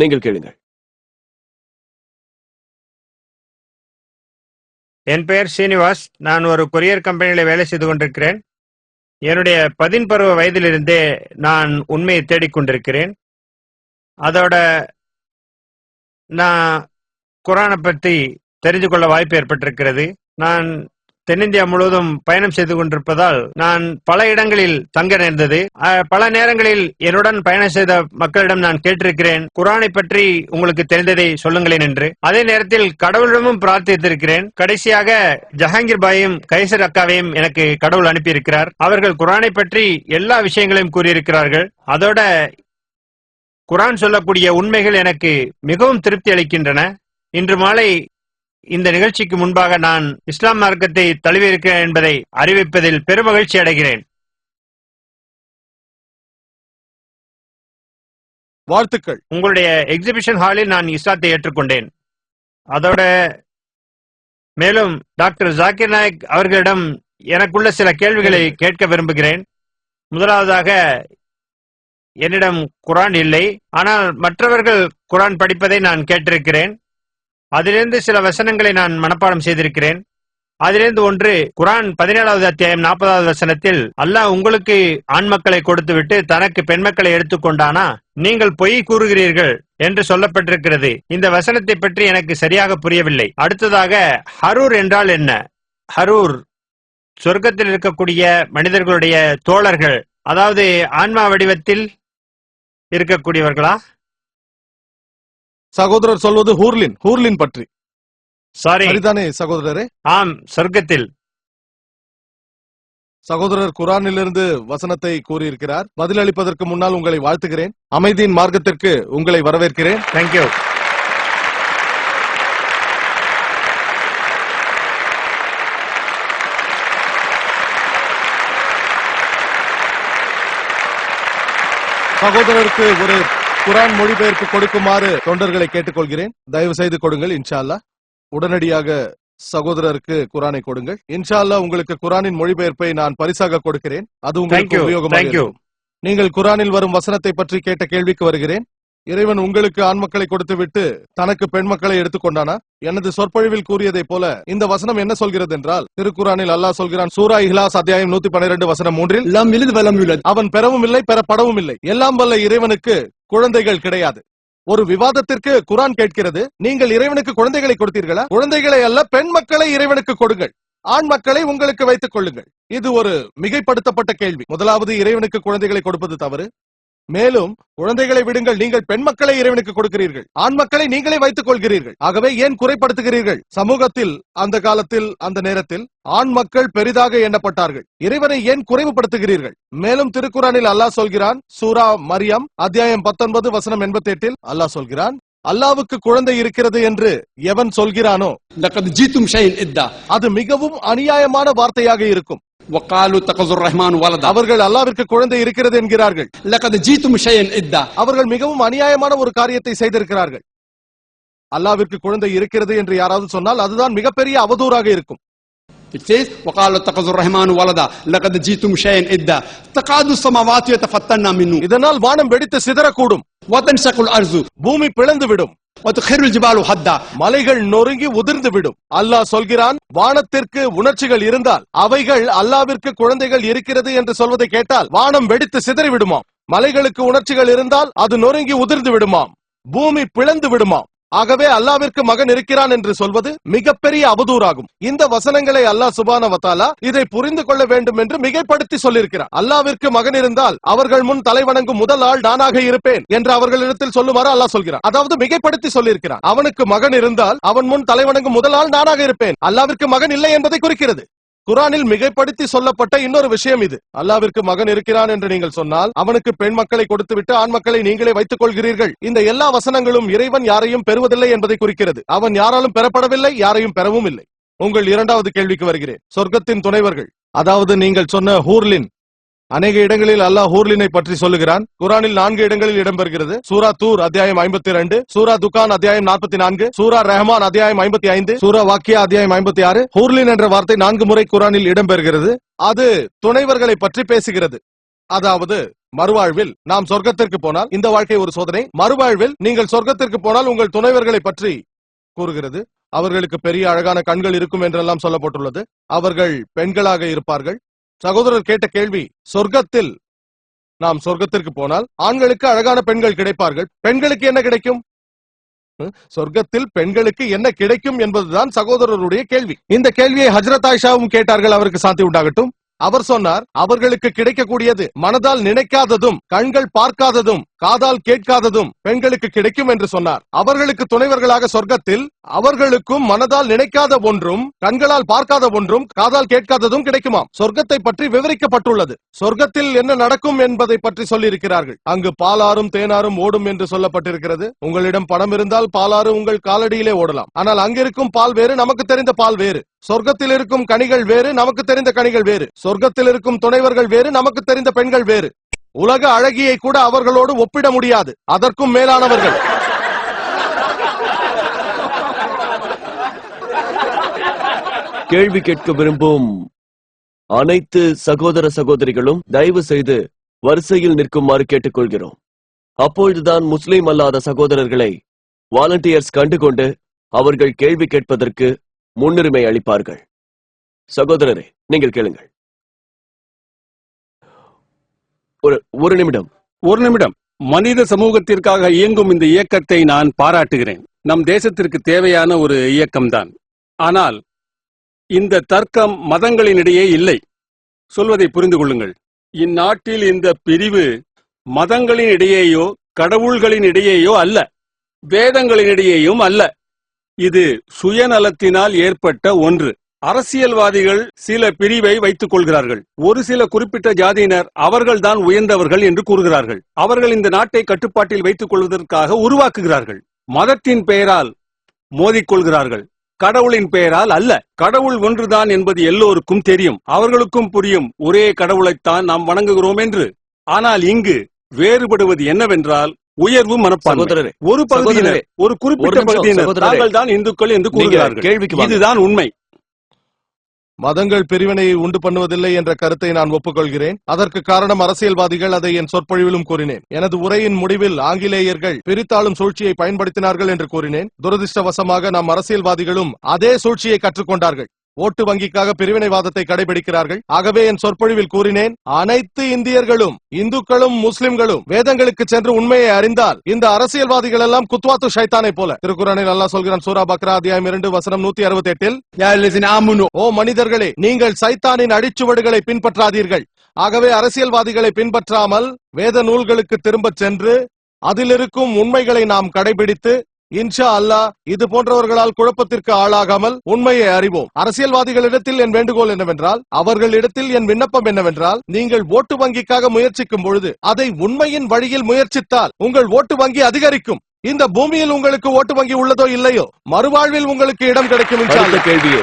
நீங்கள் கேளுங்கள். என் பெயர் ஸ்ரீனிவாஸ் நான் ஒரு கொரியர் கம்பெனியில வேலை செய்து கொண்டிருக்கிறேன். என்னுடைய பதின் பருவ வயதிலிருந்தே நான் உண்மையை தேடிக்கொண்டிருக்கிறேன் அதோட நான் குரானை பற்றி தெரிந்து கொள்ள வாய்ப்பு ஏற்பட்டிருக்கிறது. நான் தென்னிந்தியா முழுவதும் பயணம் செய்து கொண்டிருப்பதால் நான் பல இடங்களில் தங்க நேர்ந்தது. பல நேரங்களில் என்னுடன் பயணம் செய்த மக்களிடம் நான் கேட்டிருக்கிறேன். குரானை பற்றி உங்களுக்கு தெரிந்ததை சொல்லுங்களேன் என்று. அதே நேரத்தில் கடவுளிடமும் பிரார்த்தித்திருக்கிறேன். கடைசியாக ஜஹாங்கீர் பாயும் கைசர் அக்காவையும் எனக்கு கடவுள் அனுப்பியிருக்கிறார். அவர்கள் குரானை பற்றி எல்லா விஷயங்களையும் கூறியிருக்கிறார்கள். அதோட குரான் சொல்லக்கூடிய உண்மைகள் எனக்கு மிகவும் திருப்தி அளிக்கின்றன. இன்று மாலை இந்த நிகழ்ச்சிக்கு முன்பாக நான் இஸ்லாம் மார்க்கத்தை தழுவியிருக்கிறேன் என்பதை அறிவிப்பதில் பெருமகிழ்ச்சி அடைகிறேன். வாழ்த்துக்கள். உங்களுடைய எக்ஸிபிஷன் ஹாலில் நான் இஸ்லாத்தை ஏற்றுக்கொண்டேன். அதோட மேலும் டாக்டர் ஜாக்கிர் நாயக் அவர்களிடம் எனக்குள்ள சில கேள்விகளை கேட்க விரும்புகிறேன். முதலாவதாக என்னிடம் குரான் இல்லை ஆனால் மற்றவர்கள் குரான் படிப்பதை நான் கேட்டிருக்கிறேன். அதிலிருந்து சில வசனங்களை நான் மனப்பாடம் செய்திருக்கிறேன். அதிலிருந்து ஒன்று குரான் பதினேழாவது அத்தியாயம் நாற்பதாவது வசனத்தில் அல்லாஹ் உங்களுக்கு ஆண் மக்களை கொடுத்துவிட்டு தனக்கு பெண் மக்களை எடுத்துக்கொண்டானா நீங்கள் பொய் கூறுகிறீர்கள் என்று சொல்லப்பட்டிருக்கிறது. இந்த வசனத்தை பற்றி எனக்கு சரியாக புரியவில்லை. அடுத்ததாக ஹரூர் என்றால் என்ன? ஹரூர் சொர்க்கத்தில் இருக்கக்கூடிய மனிதர்களுடைய தோழர்கள் அதாவது ஆன்மா வடிவத்தில் இருக்கக்கூடியவர்களா? சகோதரர் சொல்வது ஹூர்லின் ஹூர்லின் பற்றி. சாரி. சரிதானே சகோதரரே? ஆம் சொர்க்கத்தில். சகோதரர் குரானிலிருந்து வசனத்தை கூறியிருக்கிறார். பதிலளிப்பதற்கு முன்னால் உங்களை வாழ்த்துகிறேன். அமைதியின் மார்க்கத்திற்கு உங்களை வரவேற்கிறேன். தேங்க்யூ சகோதரருக்கு ஒரு குரான் மொழிபெயர்ப்பு கொடுக்குமாறு தொண்டர்களை கேட்டுக்கொள்கிறேன். தயவு செய்து கொடுங்கள் இன்ஷால்லா உடனடியாக சகோதரருக்கு குரானை கொடுங்கள். இன்ஷால்லா உங்களுக்கு குரானின் மொழிபெயர்ப்பை நான் பரிசாக கொடுக்கிறேன். அது உங்களுக்கு உபயோகமாக நீங்கள் குரானில் வரும் வசனத்தை பற்றி கேட்ட கேள்விக்கு வருகிறேன். இறைவன் உங்களுக்கு ஆண் மக்களை கொடுத்து விட்டு தனக்கு பெண் மக்களை எடுத்துக்கொண்டானா? எனது சொற்பொழிவில் கூறியதை போல இந்த வசனம் என்ன சொல்கிறது என்றால் திருக்குறானில் அல்லாஹ் சொல்கிறான் சூரா இஹ்லாஸ் அத்தியாயம் நூத்தி பன்னிரண்டு வசனம் மூன்றில் அவன் பெறவும் இல்லை பெறப்படவும் இல்லை. எல்லாம் வல்ல இறைவனுக்கு குழந்தைகள் கிடையாது. ஒரு விவாதத்திற்கு குரான் கேட்கிறது. நீங்கள் இறைவனுக்கு குழந்தைகளை கொடுத்தீர்களா? குழந்தைகளை அல்ல பெண் மக்களை இறைவனுக்கு கொடுங்கள். ஆண் மக்களை உங்களுக்கு வைத்துக் கொள்ளுங்கள். இது ஒரு மிகைப்படுத்தப்பட்ட கேள்வி. முதலாவது இறைவனுக்கு குழந்தைகளை கொடுப்பது தவறு. மேலும் குழந்தைகளை விடுங்கள் நீங்கள் பெண் மக்களை இறைவனுக்கு கொடுக்கிறீர்கள். ஆண் மக்களை நீங்களே வைத்துக் கொள்கிறீர்கள். ஆகவே ஏன் குறைப்படுத்துகிறீர்கள்? சமூகத்தில் அந்த காலத்தில் அந்த நேரத்தில் ஆண் மக்கள் பெரிதாக எண்ணப்பட்டார்கள். இறைவனை ஏன் குறைவுபடுத்துகிறீர்கள்? மேலும் திருக்குறானில் அல்லாஹ் சொல்கிறான் சூரா மரியம் அத்தியாயம் பத்தொன்பது வசனம் எண்பத்தி எட்டில் அல்லாஹ் சொல்கிறான் அல்லாவுக்கு குழந்தை இருக்கிறது என்று எவன் சொல்கிறானோ? அது மிகவும் அநியாயமான வார்த்தையாக இருக்கும். وقالوا اتخذ الرحمن ولدا அவர்கள் அல்லாவிற்கு குழந்தை இருக்கிறது என்கிறார்கள் لقد جئتم شيء إدا அவர்கள் மிகவும் அநியாயமான ஒரு காரியத்தை செய்திருக்கிறார்கள் அல்லாவிற்கு குழந்தை இருக்கிறது என்று யாராவது சொன்னால் அதுதான் மிகப்பெரிய அவதூறாக இருக்கும் It says وقالوا اتخذ الرحمن ولدا لقد جئتم شيء إدا تقعد السماوات يتفطرن منه இதனால் வானம் வெடித்து சிதறக்கூடும் وتنشق الأرض பூமி பிளந்து விடும் وتخر الجبال هدا மலைகள் நொறுங்கி உதிர்ந்து விடும். அல்லாஹ் சொல்கிறான் வானத்திற்கு உணர்ச்சிகள் இருந்தால் அவைகள் அல்லாவிற்கு குழந்தைகள் இருக்கிறது என்று சொல்வதை கேட்டால் வானம் வெடித்து சிதறி விடுமாம் மலைகளுக்கு உணர்ச்சிகள் இருந்தால் அது நொறுங்கி உதிர்ந்து விடுமாம். பூமி பிளந்து விடுமாம். ஆகவே அல்லாவிற்கு மகன் இருக்கிறான் என்று சொல்வது மிகப்பெரிய அவதூறாகும். இந்த வசனங்களை அல்லாஹ் சுபான வத்தாலா இதை புரிந்து கொள்ள வேண்டும் என்று மிகைப்படுத்தி சொல்லியிருக்கிறார். அல்லாவிற்கு மகன் இருந்தால் அவர்கள் முன் தலைவணங்கும் முதல் ஆள் நானாக இருப்பேன் என்று அவர்களிடத்தில் சொல்லுமாறு அல்லாஹ் சொல்கிறார். அதாவது மிகைப்படுத்தி சொல்லியிருக்கிறார். அவனுக்கு மகன் இருந்தால் அவன் முன் தலைவணங்கும் முதல் ஆள் நானாக இருப்பேன். அல்லாவிற்கு மகன் இல்லை என்பதை குறிக்கிறது. குரானில் மிகைப்படுத்தி சொல்லப்பட்ட இன்னொரு விஷயம் இது. அல்லாவிற்கு மகன் இருக்கிறான் என்று நீங்கள் சொன்னால் அவனுக்கு பெண் மக்களை கொடுத்துவிட்டு ஆண் மக்களை நீங்களே வைத்துக் கொள்கிறீர்கள் இந்த எல்லா வசனங்களும் இறைவன் யாரையும் பெறுவதில்லை என்பதை குறிக்கிறது. அவன் யாராலும் பெறப்படவில்லை யாரையும் பெறவும் இல்லை. உங்கள் இரண்டாவது கேள்விக்கு வருகிறேன். சொர்க்கத்தின் துணைவர்கள் அதாவது நீங்கள் சொன்ன ஹூர்லின் அநேக இடங்களில் அல்லாஹ் ஹூர்லினை பற்றி சொல்லுகிறான். குரானில் நான்கு இடங்களில் இடம்பெறுகிறது. சூரா தூர் அத்தியாயம் ஐம்பத்தி இரண்டு சூரா துகான் அத்தியாயம் நாற்பத்தி நான்கு சூரா ரஹ்மான் அத்தியாயம் ஐம்பத்தி ஐந்து சூரா வாக்கியா அத்தியாயம் ஐம்பத்தி ஆறு ஹூர்லின் என்ற வார்த்தை நான்கு முறை குரானில் இடம்பெறுகிறது. அது துணைவர்களை பற்றி பேசுகிறது. அதாவது மறுவாழ்வில் நாம் சொர்க்கத்திற்கு போனால் இந்த வாழ்க்கை ஒரு சோதனை. மறுவாழ்வில் நீங்கள் சொர்க்கத்திற்கு போனால் உங்கள் துணைவர்களை பற்றி கூறுகிறது. அவர்களுக்கு பெரிய அழகான கண்கள் இருக்கும் என்றெல்லாம் சொல்லப்பட்டுள்ளது. அவர்கள் பெண்களாக இருப்பார்கள். சகோதரர் கேட்ட கேள்வி சொர்க்கத்தில் நாம் சொர்க்கத்திற்கு போனால் ஆண்களுக்கு அழகான பெண்கள் கிடைப்பார்கள். பெண்களுக்கு என்ன கிடைக்கும்? சொர்க்கத்தில் பெண்களுக்கு என்ன கிடைக்கும் என்பதுதான் சகோதரருடைய கேள்வி. இந்த கேள்வியை ஹஜரத் ஆயிஷாவும் கேட்டார்கள் அவருக்கு சாந்தி உண்டாகட்டும். அவர் சொன்னார் அவர்களுக்கு கிடைக்கக்கூடியது மனதால் நினைக்காததும் கண்கள் பார்க்காததும் காதால் கேட்காததும் பெண்களுக்கு கிடைக்கும் என்று சொன்னார். அவர்களுக்கு துணைவர்களாக சொர்க்கத்தில் அவர்களுக்கும் மனதால் நினைக்காத ஒன்றும் கண்களால் பார்க்காத ஒன்றும் காதால் கேட்காததும் கிடைக்குமாம். சொர்க்கத்தை பற்றி விவரிக்கப்பட்டுள்ளது. சொர்க்கத்தில் என்ன நடக்கும் என்பதை பற்றி சொல்லியிருக்கிறார்கள். அங்கு பாலாறும் தேனாரும் ஓடும் என்று சொல்லப்பட்டிருக்கிறது. உங்களிடம் பணம் இருந்தால் பாலாறு உங்கள் காலடியிலே ஓடலாம். ஆனால் அங்கிருக்கும் பால் வேறு நமக்கு தெரிந்த பால் வேறு. சொர்க்கத்தில் இருக்கும் கனிகள் வேறு நமக்கு தெரிந்த கனிகள் வேறு. சொர்க்கத்தில் இருக்கும் துணைவர்கள் வேறு நமக்கு தெரிந்த பெண்கள் வேறு. உலக அழகியை கூட அவர்களோடு ஒப்பிட முடியாது. அதற்கும் மேலானவர்கள். கேள்வி கேட்க விரும்பும் அனைத்து சகோதர சகோதரிகளும் தயவு செய்து வரிசையில் நிற்குமாறு கேட்டுக்கொள்கிறோம். அப்பொழுதுதான் முஸ்லிம் அல்லாத சகோதரர்களை வாலண்டியர்ஸ் கண்டுகொண்டு அவர்கள் கேள்வி கேட்பதற்கு முன்னுரிமை அளிப்பார்கள். சகோதரரே நீங்கள் கேளுங்கள். ஒரு ஒரு நிமிடம். ஒரு நிமிடம். மனித சமூகத்திற்காக இயங்கும் இந்த இயக்கத்தை நான் பாராட்டுகிறேன். நம் தேசத்திற்கு தேவையான ஒரு இயக்கம்தான். ஆனால் இந்த தர்க்கம் மதங்களினிடையே இல்லை. சொல்வதை புரிந்து கொள்ளுங்கள். இந்நாட்டில் இந்த பிரிவு மதங்களின் இடையேயோ கடவுள்களின் இடையேயோ அல்ல. வேதங்களினிடையேயும் அல்ல. இது சுயநலத்தினால் ஏற்பட்ட ஒன்று. அரசியல்வாதிகள் சில பிரிவை வைத்துக் கொள்கிறார்கள். ஒரு சில குறிப்பிட்ட ஜாதியினர் அவர்கள்தான் உயர்ந்தவர்கள் என்று கூறுகிறார்கள். அவர்கள் இந்த நாட்டை கட்டுப்பாட்டில் வைத்துக் கொள்வதற்காக உருவாக்குகிறார்கள். மதத்தின் பெயரால் மோதிக்கொள்கிறார்கள் கடவுளின் பெயரால் அல்ல கடவுள் ஒன்றுதான் என்பது எல்லோருக்கும் தெரியும். அவர்களுக்கும் புரியும் ஒரே கடவுளைத்தான் நாம் வணங்குகிறோம் என்று. ஆனால் இங்கு வேறுபடுவது என்னவென்றால் உயர்வு மனப்பான்மை. ஒரு பகுதியினர் ஒரு குறிப்பிட்ட பகுதியினர். தாங்கள் தான் இந்துக்கள் என்று கூறுகிறார்கள். கேள்விக்கு. இதுதான் உண்மை. மதங்கள் பிரிவினையை உண்டு பண்ணுவதில்லை என்ற கருத்தை நான் ஒப்புக்கொள்கிறேன். அதற்கு காரணம் அரசியல்வாதிகள் அதை என் சொற்பொழிவிலும் கூறினேன். எனது உரையின் முடிவில் ஆங்கிலேயர்கள் பிரித்தாளும் சூழ்ச்சியை பயன்படுத்தினார்கள் என்று கூறினேன். துரதிருஷ்டவசமாக நம் அரசியல்வாதிகளும் அதே சூழ்ச்சியை கற்றுக்கொண்டார்கள். ஓட்டு வங்கிக்காக பிரிவினைவாதத்தை கடைபிடிக்கிறார்கள். ஆகவே என் சொற்பொழிவில் கூறினேன் அனைத்து இந்தியர்களும் இந்துக்களும் முஸ்லிம்களும் வேதங்களுக்கு சென்று உண்மையை அறிந்தால் இந்த அரசியல்வாதிகள் எல்லாம் குத்வாத்து ஷைத்தானை போல. திருக்குறளில் அல்லா சொல்கிறான் சூரா பக்ரா அத்தியாயம் இரண்டு வசனம் நூத்தி அறுபத்தி எட்டில் ஓ மனிதர்களே நீங்கள் சைத்தானின் அடிச்சுவடுகளை பின்பற்றாதீர்கள். ஆகவே அரசியல்வாதிகளை பின்பற்றாமல் வேத நூல்களுக்கு திரும்ப சென்று அதிலிருக்கும் உண்மைகளை நாம் கடைபிடித்து இன்ஷா அல்லாஹ் இது போன்றவர்களால் குழப்பத்திற்கு ஆளாகாமல் உண்மையை அறிவோம். அரசியல்வாதிகளிடத்தில் என் வேண்டுகோள் என்னவென்றால் அவர்களிடத்தில் என் விண்ணப்பம் என்னவென்றால் நீங்கள் ஓட்டு வங்கிக்காக முயற்சிக்கும் பொழுது அதை உண்மையின் வழியில் முயற்சித்தால் உங்கள் ஓட்டு வங்கி அதிகரிக்கும். இந்த பூமியில் உங்களுக்கு ஓட்டு வங்கி உள்ளதோ இல்லையோ மறுவாழ்வில் உங்களுக்கு இடம் கிடைக்கும் என்று அந்த கேள்வியை